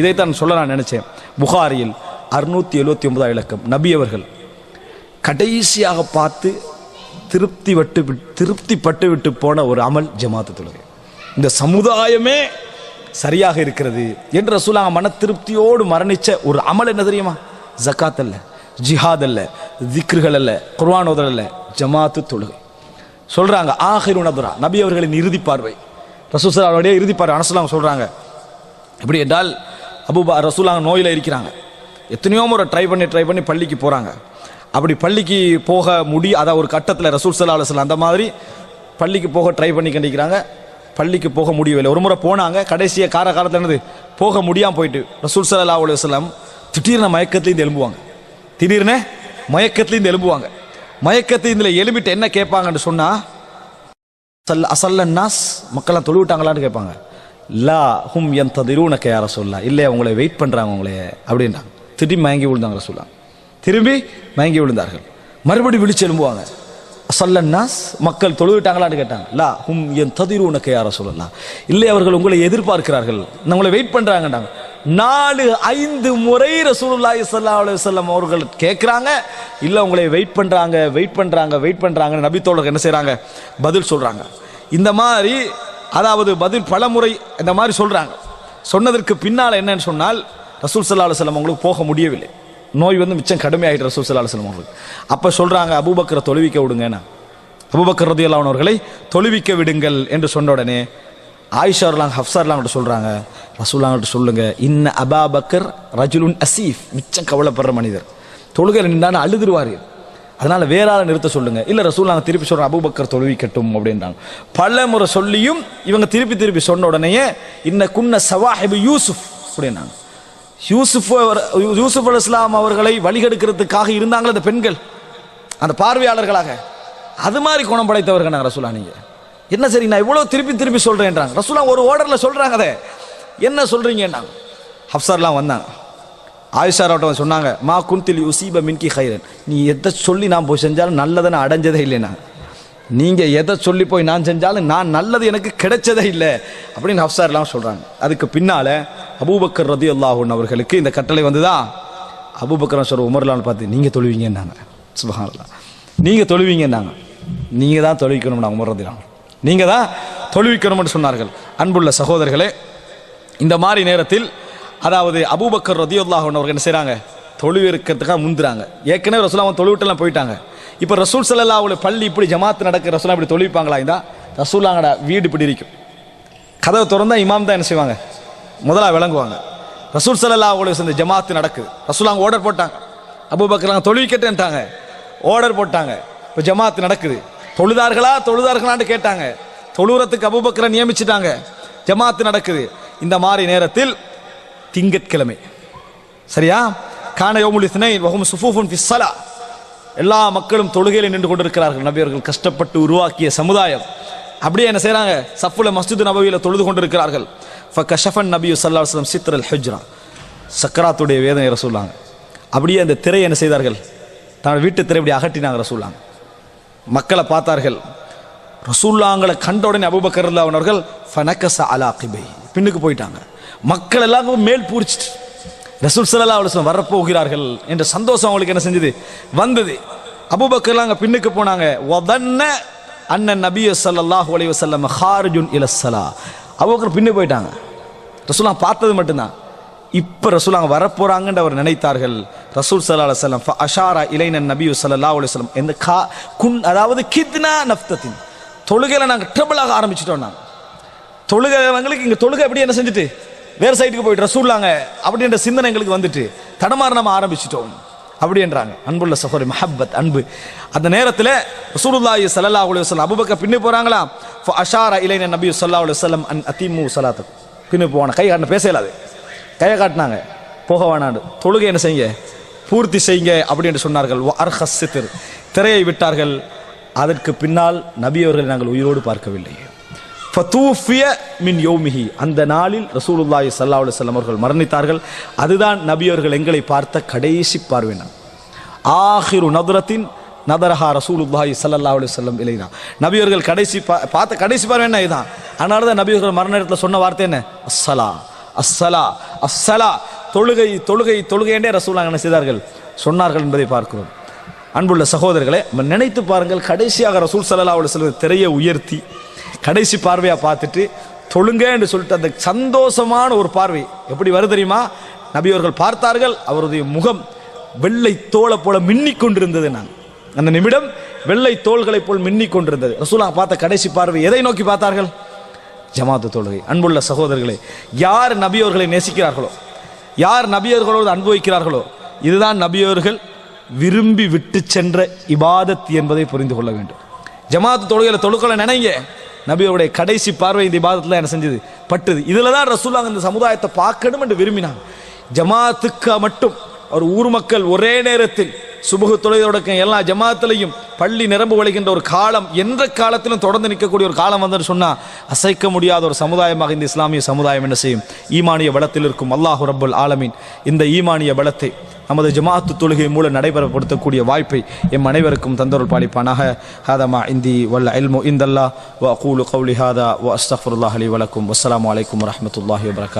இதைத்தான் சொல்ல நான் நினைச்சேன். புகாரியில் அறுநூத்தி எழுபத்தி ஒன்பதாம் இலக்கம். நபி அவர்கள் கடைசியாக பார்த்து திருப்தி வட்டு திருப்தி பட்டு விட்டு போன ஒரு அமல் ஜமாத்து தொழுகை இந்த சமுதாயமே சரியாக இருக்கிறது என்று ரசூலாங்க மன திருப்தியோடு மரணிச்ச ஒரு அமல் என்ன தெரியுமா? ஜக்காத் அல்ல ஜிஹாத் அல்ல திக்ருகள் அல்ல குர்ஆன் அல்ல ஜமாத்து தொழுகை. சொல்றாங்க ஆஹிர் உணபுரா நபி அவர்களின் இறுதி பார்வை. ரசூசலாவுடைய இறுதி பார்வை அனசுலாங்க சொல்றாங்க. எப்படி என்றால் அபூபா ரசூலாங்க நோயில் இருக்கிறாங்க. எத்தனையோ முறை ட்ரை பண்ணி ட்ரை பண்ணி பள்ளிக்கு போகிறாங்க அப்படி பள்ளிக்கு போக முடி அதை ஒரு கட்டத்தில் ரசூல் சல்லா அலுவலம் அந்த மாதிரி பள்ளிக்கு போக ட்ரை பண்ணி கண்டிக்கிறாங்க. பள்ளிக்கு போக முடியவில்லை ஒரு முறை போனாங்க. கடைசியாக கார காலத்தில் என்னது? போக முடியாமல் போயிட்டு ரசூல் சல்லா அலுவலம் திடீர்னு மயக்கத்துலேருந்து எழும்புவாங்க. திடீர்னு மயக்கத்துலேருந்து எழும்புவாங்க. மயக்கத்துலேருந்து எழும்பிட்டு என்ன கேட்பாங்கன்னு சொன்னால் சல் அசல்ல நாஸ் மக்கள்லாம் தொழுவிட்டாங்களான்னு கேட்பாங்க. லா ஹும் என் ததிரூனக்க யார சொல்லா இல்லை உங்களை வெயிட் பண்ணுறாங்க உங்களே. அப்படின்றாங்க திரும்பி மயங்கி விழுந்தாங்க சொல்லலாம் திரும்பி மயங்கி விழுந்தார்கள். மறுபடி விழிச்சு எழும்புவாங்க. சல்லன்னாஸ் மக்கள் தொழுவிட்டாங்களான்னு கேட்டாங்க. லா ஹும் என் ததிரூனக்க யார சொல்லலாம் இல்லை அவர்கள் உங்களை எதிர்பார்க்கிறார்கள். உங்களை வெயிட் பண்ணுறாங்கன்றாங்க நாலு ஐந்து முறை ரசூலுல்லாஹி ஸல்லல்லாஹு அலுவலம் அவர்கள் கேட்குறாங்க. இல்லை உங்களை வெயிட் பண்ணுறாங்க வெயிட் பண்ணுறாங்க வெயிட் பண்ணுறாங்க நபித்தோழர்கள் என்ன செய்கிறாங்க பதில் சொல்கிறாங்க இந்த மாதிரி அதாவது பதில் பல முறை இந்த மாதிரி சொல்கிறாங்க சொன்னதற்கு பின்னால் என்னன்னு சொன்னால் ரசூல் சல்லா அலுவலம் அவங்களுக்கு போக முடியவில்லை. நோய் வந்து மிச்சம் கடுமையாகிட்டு ரசூல் சல்லா அலுவலம் அவங்களுக்கு. அப்போ சொல்கிறாங்க அபூபக்கரை தொழுவிக்க விடுங்கண்ணா. அபுபக்கர் ரதியல்லான் அவர்களை தொழுவிக்க விடுங்கள் என்று சொன்ன உடனே ஆயிஷார்லாம் ஹப்சார்லாம் சொல்கிறாங்க ரசூல்லாங்கிட்ட சொல்லுங்க இன்ன அபாபக்கர் ரஜுலுன் அசீஃப். மிச்சம் கவலைப்படுற மனிதர். தொழுகை நின்றாலும் அழுதுருவார்கள் அதனால வேற ஆளை நிறுத்த சொல்லுங்க. இல்ல ரசூல்லாங்க திருப்பி சொல்ற அபுபக்கர் தொழுவிக்கட்டும் அப்படின்றாங்க. பல முறை சொல்லியும் இவங்க திருப்பி திருப்பி சொன்ன உடனேயே இன்ன குன்ன சவாஹிபு யூசுஃப் அப்படின்னாங்க. யூசுப் அவர்- யூசுப் அல் இஸ்லாம் அவர்களை வழிகெடுக்கிறதுக்காக இருந்தாங்களே அந்த பெண்கள் அந்த பார்வையாளர்களாக. அது மாதிரி குணம் படைத்தவர்கள் நாங்கள் ரசூலா நீங்க. என்ன சரி நான் இவ்வளவு திருப்பி திருப்பி சொல்றேன்றாங்க. ரசூலா ஒரு ஓர்டர்ல சொல்றாங்க அதை. என்ன சொல்றீங்கன்னாங்க. ஹப்சார்லாம் வந்தாங்க. ஆயிஷாரோட்ட சொன்னாங்க மா குந்தில் யுசீப மின்கி ஹைரன் நீ எதை சொல்லி நான் போய் செஞ்சாலும் நல்லதை நான் அடைஞ்சதே இல்லைனா நீங்கள் எதை சொல்லி போய் நான் செஞ்சாலும் நான் நல்லது எனக்கு கிடைச்சதே இல்லை அப்படின்னு ஹப்சார்லாம் சொல்கிறாங்க அதுக்கு பின்னால் அபூபக்கர் ரதி அல்லாஹூன் அவர்களுக்கு இந்த கட்டளை வந்துதா? அபூபக்கர் சொல்கிற உமர்லான்னு பார்த்து நீங்கள் தொழுவீங்கன்னாங்க. சுபஹானல்லாஹ். நீங்கள் தொழுவீங்கன்னாங்க. நீங்கள் தான் தொழுவிக்கணும்னா உமர் ரதிலாம் நீங்கள் தான் தொழுவிக்கணும்னு சொன்னார்கள். அன்புள்ள சகோதரர்களே இந்த மாதிரி நேரத்தில் அதாவது அபூபக்கர் ரதியுல்லாஹன் அவர்கள் என்ன செய்கிறாங்க தொழுவு இருக்கிறதுக்காக முந்துறாங்க. ஏற்கனவே ரசூல் அவன் தொழுவிட்டெல்லாம் போயிட்டாங்க. இப்போ ரசூல் சல்லா அவளை பள்ளி இப்படி ஜமாத்து நடக்க ரசூலா இப்படி தொழுவிப்பாங்களா இந்த? ரசூலாங்கடா வீடு இப்படி இருக்கும். கதவை திறந்தா இமாம் தான் என்ன செய்வாங்க? முதலா விளங்குவாங்க. ரசூல் சல்லா அவளை சேர்ந்த ஜமாத்து நடக்குது. ரசூலாங்க ஆர்டர் போட்டாங்க. அபூபக்கராங்க தொழுவிக்கட்டேன்ட்டாங்க ஆர்டர் போட்டாங்க. இப்போ ஜமாத்து நடக்குது. தொழுதார்களா? தொழுதார்களான்னு கேட்டாங்க. தொழுறத்துக்கு அபூபக்கரை நியமிச்சிட்டாங்க. ஜமாத்து நடக்குது. இந்த மாதிரி நேரத்தில் திங்கட்கிழமை. சரியா? கான யோமுல் இஸ்னை சுஃபூஃபுன் ஃபி எல்லா மக்களும் தொழுகையில் நின்று கொண்டிருக்கிறார்கள். நபியர்கள் கஷ்டப்பட்டு உருவாக்கிய சமுதாயம். அப்படியே என்ன செய்கிறாங்க சஃபுல மஸ்ஜித் நபவியில் தொழுது கொண்டிருக்கிறார்கள். ஃபகஷஃபன் நபியு சல்லா அலைஹி வஸல்லம் சித்ரல் ஹுஜ்ரா. சக்கராத்துடைய வேதனை ரசூலாங்க அப்படியே அந்த திரை என்ன செய்தார்கள்? தன் வீட்டு திரை இப்படி அகட்டினாங்க ரசூலாங்க மக்களை பார்த்தார்கள். ரசூல்லாங்களை கண்ட உடனே அபூபக்கர் ரலியல்லாஹு ஃபனக்கச அலா கிபை. பின்னுக்கு போயிட்டாங்க. மக்கள் எல்லாம் மேல் பூரிச்சிட்டு. ரசூல் ஸல்லல்லாஹு அலுவலம் வரப்போகிறார்கள் என்ற சந்தோஷம் அவங்களுக்கு என்ன செஞ்சது? வந்தது. அபுபக்கர்லாம் அங்கே பின்னுக்கு போனாங்க. உதன்ன அண்ணன் நபிய ஸல்லல்லாஹு அலைஹி வஸல்லம் ஹார்ஜுன் இலசலா அபுபக்கர் பின்னு போயிட்டாங்க. ரசூலா பார்த்தது மட்டும்தான். இப்போ ரசூல் அங்கே வரப்போறாங்கன்னு அவர் நினைத்தார்கள். ரசூல் சல்லா அலுவலம் அஷாரா இளைஞன் நபியு சல்லா அலுவலம் எந்த கா குன் அதாவது கித்னா நஃப்தத்தின். நாங்கள் நாங்க ட்ரபிளாக ஆரம்பிச்சிட்டோம் நாங்கள் தொழுகைவங்களுக்கு இங்கே தொழுகை எப்படி என்ன செஞ்சுட்டு? வேறு சைடுக்கு போயிட்டு ரசூல்லாங்க அப்படின்ற சிந்தனை எங்களுக்கு வந்துட்டு தடமாற நம்ம ஆரம்பிச்சிட்டோம். அப்படின்றாங்க அன்புள்ள சகோதரி மஹப்பத் அன்பு. அந்த நேரத்தில் ரசூலுல்லாஹி சல்லா அலி வல்லம் அபுபக்க பின்னு போகிறாங்களா அஷாரா இலைன நபி சொல்லா அலி வல்லம் அன் அதீமு சலாத்து பின்னு போவான? கை காட்டின பேசலாது கையை காட்டினாங்க. போக வேணாண்டு. தொழுகை என்ன செய்யுங்க? பூர்த்தி செய்யுங்க அப்படின்னு சொன்னார்கள். அர்ஹஸ் திரையை விட்டார்கள். அதற்கு பின்னால் நபியவர்களை நாங்கள் உயிரோடு பார்க்கவில்லை. ஃபதூஃபிய மின் யோமிஹி. அந்த நாளில் ரசூலுல்லாஹி சல்லா அலுவலம் அவர்கள் மரணித்தார்கள். அதுதான் நபி அவர்கள் எங்களை பார்த்த கடைசி பார்வை ஆஹிரு நதுரத்தின் நதரஹா ரசூலுல்லாஹி சல்லா அலைஹி வஸல்லம் இலைனா. நபி அவர்கள் கடைசி பா- பார்த்த கடைசி பார்வை என்ன இதுதான்? அதனால தான் நபி அவர்கள் மரண நேரத்தில் சொன்ன வார்த்தை என்ன? அஸ்ஸலா அஸ்ஸலா அஸ்ஸலா. தொழுகை தொழுகை தொழுகை ரசூலாங்க என்ன செய்தார்கள்? சொன்னார்கள் என்பதை பார்க்கிறோம். அன்புள்ள சகோதரர்களை நினைத்து பாருங்கள் கடைசியாக ரசூல் சல்லா அலுவலி செல்வம் திரையை உயர்த்தி கடைசி பார்வையா பார்த்துட்டு தொழுங்க என்று சொல்லிட்டு அந்த சந்தோஷமான ஒரு பார்வை எப்படி வருது தெரியுமா? நபி அவர்கள் பார்த்தார்கள் அவருடைய முகம் வெள்ளை தோலை போல மின்னிக் கொண்டிருந்தது நான். அந்த நிமிடம் வெள்ளை தோள்களைப் போல் மின்னிக் கொண்டிருந்தது. ரசூலா பார்த்த கடைசி பார்வை எதை நோக்கி பார்த்தார்கள்? ஜமாத்து தொழுகை. அன்புள்ள சகோதரர்களே யார் நபியோர்களை நேசிக்கிறார்களோ யார் நபியர்களோடு அனுபவிக்கிறார்களோ இதுதான் நபியோர்கள் விரும்பி விட்டு சென்ற இபாதத் என்பதை புரிந்து கொள்ள வேண்டும். ஜமாத்து தொழுகையில் தொழுக்களை நினைங்க. நபியோடைய கடைசி பார்வை இந்த பாதத்தில் என்ன செஞ்சது? பட்டுது. இதில் தான் ரசூலாங்க இந்த சமுதாயத்தை பார்க்கணும் என்று விரும்பினாங்க. ஜமாத்துக்கு மட்டும் ஒரு ஊர் மக்கள் ஒரே நேரத்தில் சுபகு தொழுகையோடக்கம் எல்லா ஜமாத்திலையும் பள்ளி நிரம்பு வழிகின்ற ஒரு காலம் எந்த காலத்திலும் தொடர்ந்து நிற்கக்கூடிய ஒரு காலம் வந்து சொன்னால் அசைக்க முடியாத ஒரு சமுதாயமாக இந்த இஸ்லாமிய சமுதாயம் என்ன செய்யும்? ஈமானிய பலத்தில் இருக்கும். அல்லாஹு ரப்புல் ஆலமீன். இந்த ஈமானிய பலத்தை நமது ஜமாத்து தொழுகை மூலம் நடைபெறப்படுத்தக்கூடிய வாய்ப்பை எம் அனைவருக்கும் தந்தருள் பாலிப்பானாக. ஹாதமா இந்தி வல்ல இல்மு இந்தல்லா வ கூலு கௌலி ஹாதா வ அஸ்தஃபுல்லாஹ் அலி வலக்கும். வஸ்ஸலாமு வலைக்கம் வரமத்துல்லாஹி வபரகாத்.